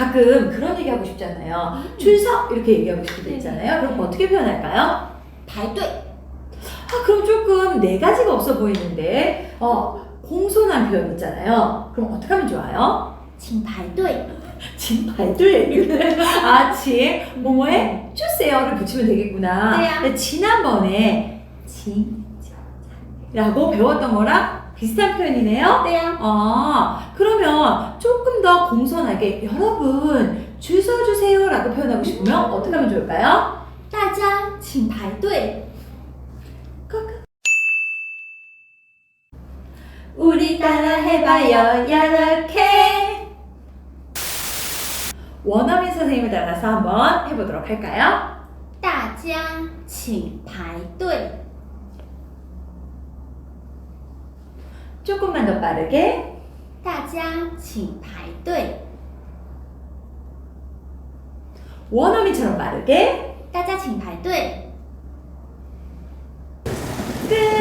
가끔 그런 얘기 하고 싶잖아요. 줄 서 이렇게 얘기하고 싶을 때 네. 있잖아요. 그럼 어떻게 표현할까요? 排队， 아, 그럼 조금 네 가지가 없어 보이는데, 어, 공손한 표현 있잖아요. 그럼 어떻게 하면 좋아요? 请排队， 진 발들 아, 진 뭐뭐에 주세요를 붙이면 되겠구나. 네. 근데 지난번에 진 라고 배웠던 거랑 비슷한 표현이네요. 对呀、 아, 그러면 조금 더 공손하게 여러분 줄 서주세요라고 표현하고 싶으면 어떻게 하면 좋을까요? 大家请排队。 우리 따라 해봐요 이렇게 원어민 선생님을 따라서 한번 해보도록 할까요? 大家请排队， 조금만 더 빠르게 大家请排队， 원어민처럼 빠르게 大家请排队。 끝